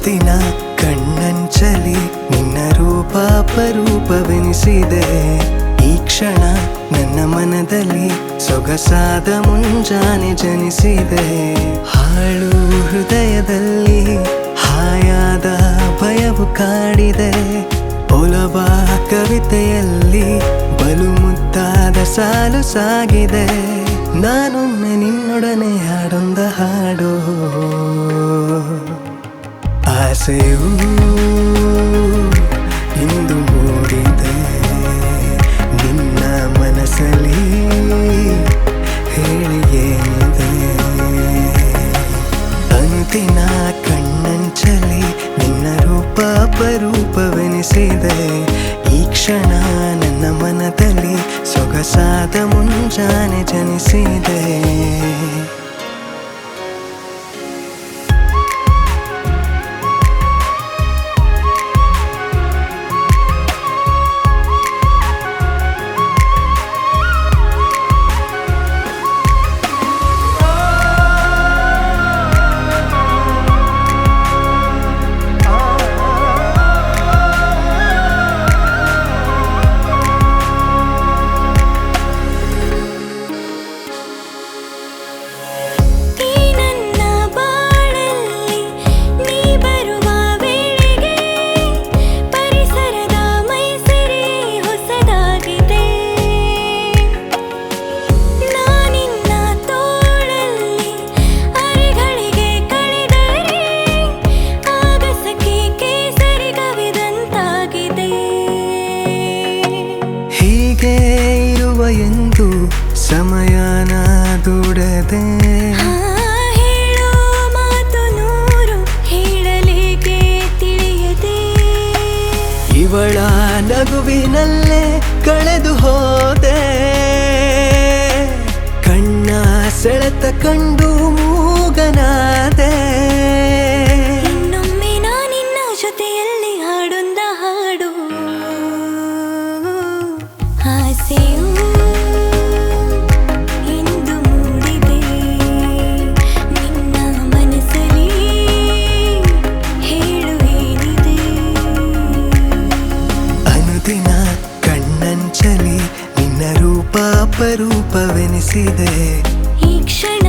ಅನುದಿನ ಕಣ್ಣಂಚಲಿ ನಿನ್ನ ರೂಪ ಅಪರೂಪವೆನಿಸಿದೆ. ಈ ಕ್ಷಣ ನನ್ನ ಮನದಲ್ಲಿ ಸೊಗಸಾದ ಮುಂಜಾನೆ ಜನಿಸಿದೆ. ಹಾಳು ಹೃದಯದಲ್ಲಿ ಹಾಯಾದ ಭಯವು ಕಾಡಿದೆ. ಒಲವ ಕವಿತೆಯಲ್ಲಿ ಬಲು ಮುದ್ದಾದ ಸಾಲು ಸಾಗಿದೆ. ನಾನೊಮ್ಮೆ ನಿನ್ನೊಡನೆ ಹಾಡೊಂದ ಹಾಡೋ. ಆಸೆಯೂ ಇಂದು ಮೂಡಿದೆ. ನಿನ್ನ ಮನಸ್ಸಲ್ಲಿ ಹೇಳಿ ಅನುದಿನ ಕಣ್ಣಂಚಲಿ ನಿನ್ನ ರೂಪ ಅಪರೂಪವೆನಿಸಿದೆ. ಈ ಕ್ಷಣ ನನ್ನ ಮನದಲ್ಲಿ ಸೊಗಸಾದ ಮುಂಜಾನೆ ಜನಿಸಿದೆ. ದೂಡದೆ. ಹೇಳೋ ಮಾತು ನೂರು ಹೇಳಲಿಕ್ಕೆ ತಿಳಿಯದೆ. ಇವಳ ನಗುವಿನಲ್ಲೇ ಕಳೆದು ಹೋದೆ. ಕಣ್ಣ ಸೆಳೆತ ಕಂಡು ಮೂಗನಾದೆ. ಅನುದಿನ ಕಣ್ಣಂಚಲಿ ನಿನ್ನ ರೂಪ ಅಪರೂಪವೆನಿಸಿದೆ. ಈ ಕ್ಷಣ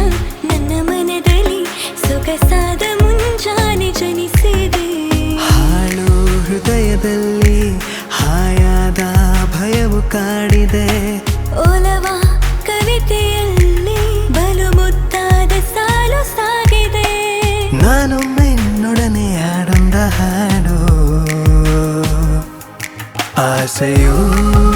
ಹಾಡೊಂದ ಹಾಡು ಆಸೆಯೂ